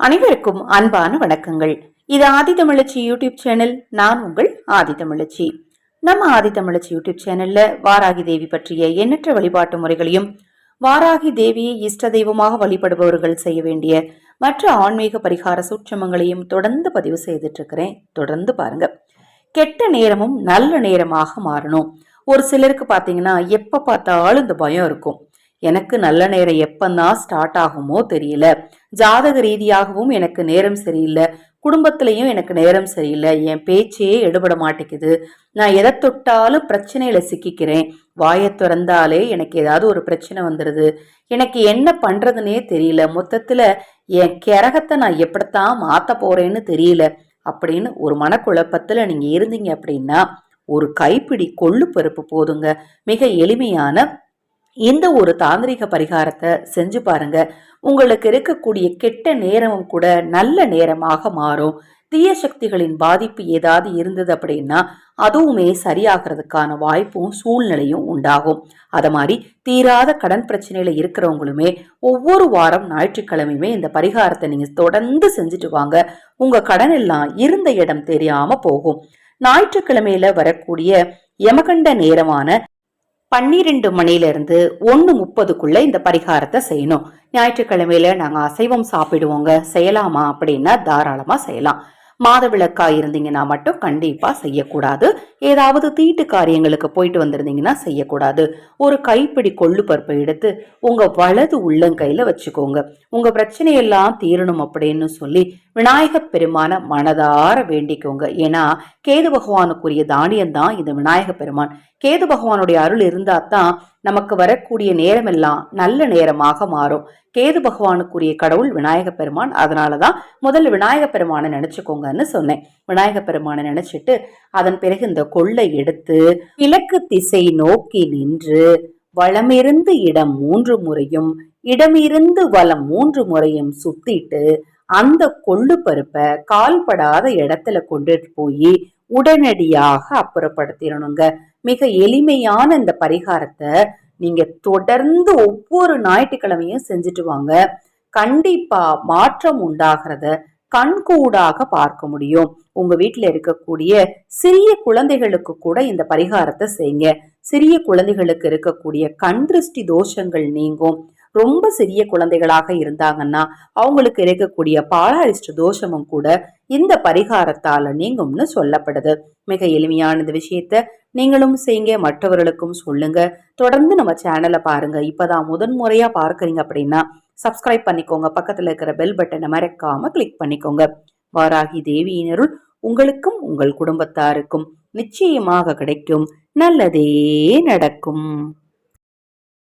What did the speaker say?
அனைவருக்கும் அன்பான வணக்கங்கள். இது ஆதி தமிழச்சி யூடியூப் சேனல் நான் உங்கள் ஆதி தமிழச்சி. நம்ம ஆதி தமிழச்சி யூடியூப் சேனல்ல வாராகி தேவி பற்றிய எண்ணற்ற வழிபாட்டு முறைகளையும் வாராகி தேவியை இஷ்ட தெய்வமாக வழிபடுபவர்கள் செய்ய வேண்டிய மற்ற ஆன்மீக பரிகார சூட்சமங்களையும் தொடர்ந்து பதிவு செய்துட்டு இருக்கிறேன் தொடர்ந்து பாருங்க. கெட்ட நேரமும் நல்ல நேரமாக மாறணும். ஒரு சிலருக்கு பார்த்தீங்கன்னா எப்போ பார்த்தாலும் இந்த பயம் இருக்கும். எனக்கு நல்ல நேரம் எப்பந்தான் ஸ்டார்ட் ஆகுமோ தெரியல. ஜாதக ரீதியாகவும் எனக்கு நேரம் சரியில்லை. குடும்பத்திலையும் எனக்கு நேரம் சரியில்லை. என் பேச்சே எடுபட மாட்டேங்குது. நான் எதை தொட்டாலும் பிரச்சனையில சிக்கிக்கிறேன். வாயை திறந்தாலே எனக்கு ஏதாவது ஒரு பிரச்சனை வந்துடுது எனக்கு என்ன பண்றதுனே தெரியல. மொத்தத்துல என் கிரகத்தை நான் எப்படித்தான் மாத்த போறேன்னு தெரியல. அப்படின்னு ஒரு மனக்குழப்பத்துல நீங்க இருந்தீங்க அப்படின்னா ஒரு கைப்பிடி கொள்ளு பருப்பு போதுங்க. மிக எளிமையான இந்த ஒரு தாந்திரிக பரிகாரத்தை செஞ்சு பாருங்க. உங்களுக்கு இருக்கக்கூடிய கெட்ட நேரமும் கூட நல்ல நேரமாக மாறும். தீய சக்திகளின் பாதிப்பு ஏதாவது இருந்தது அப்படின்னா அதுவுமே சரியாகிறதுக்கான வாய்ப்பும் சூழ்நிலையும் உண்டாகும். அதை மாதிரி தீராத கடன் பிரச்சனையில இருக்கிறவங்களுமே ஒவ்வொரு வாரம் ஞாயிற்றுக்கிழமையுமே இந்த பரிகாரத்தை நீங்க தொடர்ந்து செஞ்சுட்டு வாங்க. உங்க கடன் எல்லாம் இருந்த இடம் தெரியாம போகும். ஞாயிற்றுக்கிழமையில வரக்கூடிய யமகண்ட நேரமான பன்னிரெண்டு மணிலிருந்து ஒன்று முப்பதுக்குள்ளே இந்த பரிகாரத்தை செய்யணும். ஞாயிற்றுக்கிழமையில நாங்கள் அசைவம் சாப்பிடுவோங்க. செய்யலாமா அப்படின்னா தாராளமாக செய்யலாம். மாதவிளக்காய் இருந்தீங்கன்னா மட்டும் கண்டிப்பா செய்யக்கூடாது. ஏதாவது தீட்டு காரியங்களுக்கு போயிட்டு வந்திருந்தீங்கன்னா செய்யக்கூடாது. ஒரு கைப்பிடி கொள்ளு பருப்பை எடுத்து உங்க வலது உள்ளங்கையில வச்சுக்கோங்க. உங்க பிரச்சனையெல்லாம் தீரணும் அப்படின்னு சொல்லி விநாயகப் பெருமான மனதார வேண்டிக்கோங்க. ஏன்னா கேது பகவானுக்குரிய தானியம் தான் இந்த விநாயகப் பெருமான். கேது பகவானுடைய அருள் இருந்தா தான் நமக்கு வரக்கூடிய நேரமெல்லாம் நல்ல நேரமாக மாறும். கேது பகவானுக்குரிய கடவுள் விநாயக பெருமான். அதனாலதான் முதல்ல விநாயக பெருமானை நினைச்சுக்கோங்கன்னு சொன்னேன். விநாயக பெருமானை நினைச்சிட்டு அதன் பிறகு இந்த கொள்ளை எடுத்து கிழக்கு திசை நோக்கி நின்று வளமிருந்து இடம் மூன்று முறையும் இடமிருந்து வளம் மூன்று முறையும் சுத்திட்டு அந்த கொள்ளு பருப்பை கால்படாத இடத்துல கொண்டுட்டு போய் உடனடியாக அப்புறப்படுத்திடணுங்க. மிக எளிமையான இந்த பரிகாரத்தை நீங்க தொடர்ந்து ஒவ்வொரு ஞாயிற்றுக்கிழமையும் செஞ்சுட்டு வாங்க. கண்டிப்பா மாற்றம் உண்டாகிறத கண்கூடாக பார்க்க முடியும். உங்க வீட்டில் இருக்கக்கூடிய சிறிய குழந்தைகளுக்கு கூட இந்த பரிகாரத்தை செய்யுங்க. சிறிய குழந்தைகளுக்கு இருக்கக்கூடிய கண் திருஷ்டி தோஷங்கள் நீங்கும். ரொம்ப சிறிய குழந்தைகளாக இருந்தாங்கன்னா அவங்களுக்கு இருக்கக்கூடிய பாலாரிஷ்ட தோஷமும் கூட இந்த பரிகாரத்தால நீங்கும்னு சொல்லப்படுது. மிக எளிமையான இந்த விஷயத்த நீங்களும் செய்யுங்க மற்றவர்களுக்கும் சொல்லுங்க. தொடர்ந்து நம்ம சேனலை பாருங்க. இப்பதான் முதன் முறையா பார்க்குறீங்க அப்படின்னா சப்ஸ்கிரைப் பண்ணிக்கோங்க. பக்கத்துல இருக்கிற பெல் பட்டனை மறக்காம கிளிக் பண்ணிக்கோங்க. வாராகி தேவியினருள் உங்களுக்கும் உங்கள் குடும்பத்தாருக்கும் நிச்சயமாக கிடைக்கும். நல்லதே நடக்கும்.